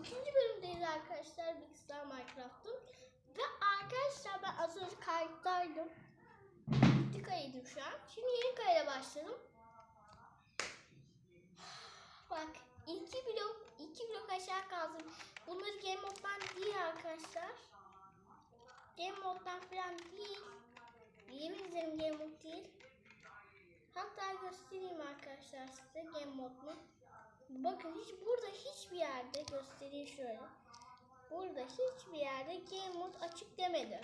ikinci bölümdeyiz arkadaşlar Big Minecraft'ın. Ve arkadaşlar ben az önce kayıttaydım. Bitti kaydım şu an. Şimdi yeni kayda başladım. Bak iki blok, iki blok aşağı kazdım. Bunları game moddan değil arkadaşlar. Game moddan falan değil. Yemin ederim game mod değil. Hatta göstereyim arkadaşlar size game modunu. Bakın hiç burada hiçbir yerde göstereyim şöyle. Burada hiçbir yerde game mod açık demedi.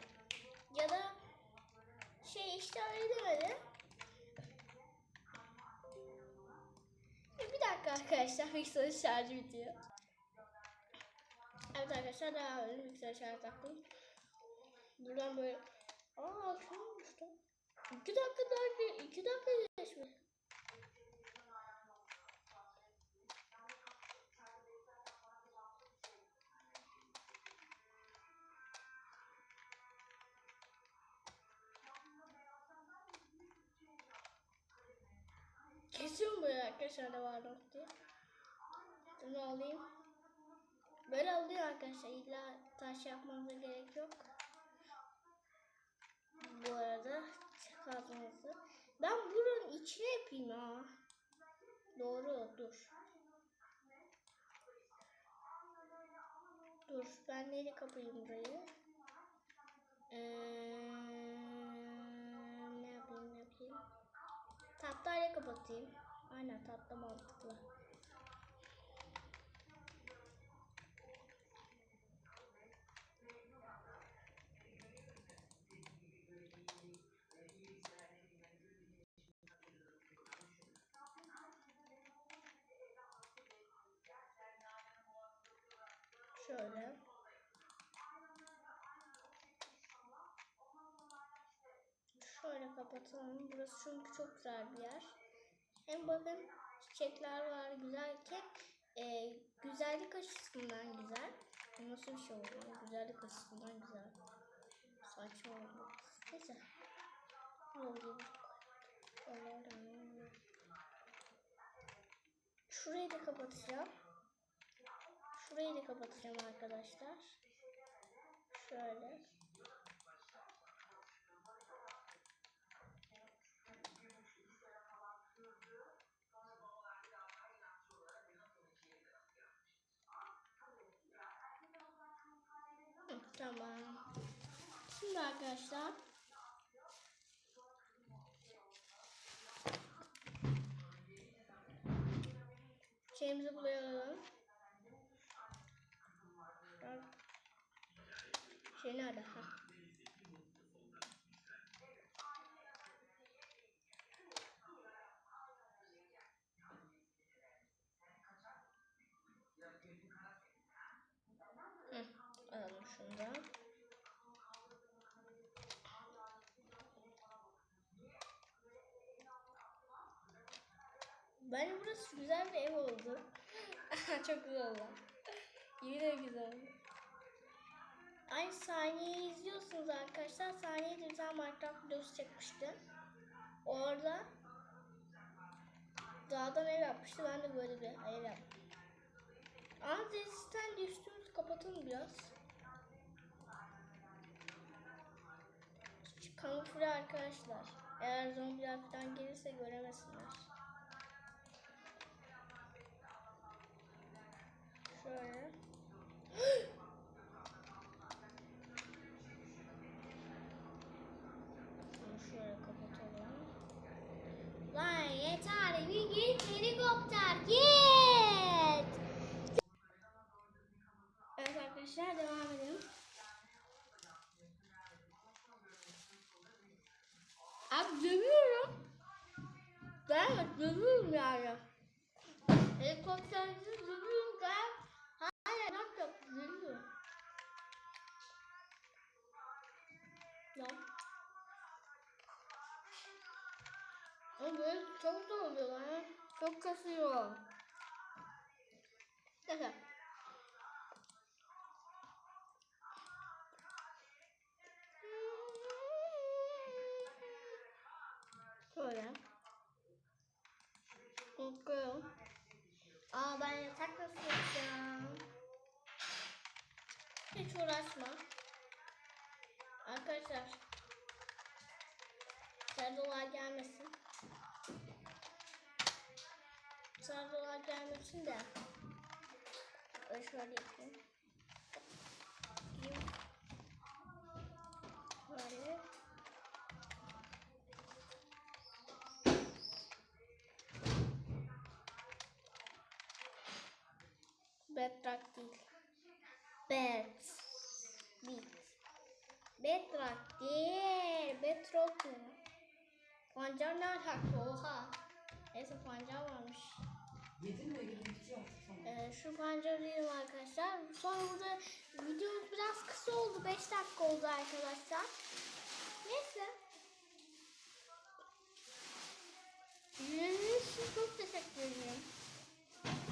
Ya da şey işte öyle demedi. Bir dakika arkadaşlar bilgisayarın şarjı bitiyor. Evet arkadaşlar devam edelim. Bilgisayarı şarj taktım. Buradan böyle Aa akşam olmuş da. İki dakika daha iki dakika Kesin böyle arkadaşlar da var nokta. Bunu alayım. Böyle alıyor arkadaşlar. İlla taş yapmanıza gerek yok. Bu arada kazması. Ben buranın içine yapayım ha. Doğru dur. Dur ben neyle kapayım burayı? Ee, kapatayım. Aynen tatlı mantıklı. Şöyle. Şöyle kapatalım. Burası çünkü çok güzel bir yer. Hem bakın çiçekler var güzelken e, güzellik açısından güzel. Nasıl bir şey oluyor? Güzellik açısından güzel. Saçma oldu. Neyse. Ne oldu? Şurayı da kapatacağım. Şurayı da kapatacağım arkadaşlar. Şöyle. Tamam. Şimdi arkadaşlar şeyimizi bulayalım. Şey nerede? Ha. Alalım şunu da. Bence burası güzel bir ev oldu. Çok güzel oldu. Yemin ederim güzel. Aynı saniyeyi izliyorsunuz arkadaşlar. Saniye de tane Minecraft videosu çekmişti. Orada dağdan ev yapmıştı. Ben de böyle bir ev yaptım. Ama düştüğümüz kapatalım biraz. Kamufle arkadaşlar. Eğer zombiler falan gelirse göremesinler. Şöyle. Bunu şöyle kapatalım. Lan yeter bir git helikopter git. Ben dövüyorum yani. Helikopterci dövüyorum ben. Bak yok dövüyorum. Ya. Ama böyle çok lan. Çok kasıyor. Neyse. Şöyle. Okuyorum. Aa ben yatak yapacağım? Hiç uğraşma. Arkadaşlar. Sarılar gelmesin. Sarılar gelmesin de. Şöyle. Yapayım. Bedrock değil. Bed. Bit. Bedrock değil. Bedrock mu? Pancar ne alaka? Oha. Neyse pancar varmış. Yedin mi? Ee, şu pancarı yiyelim arkadaşlar. Sonra burada videomuz biraz kısa oldu. 5 dakika oldu arkadaşlar. Neyse. İzlediğiniz için çok teşekkür ederim.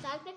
Takipte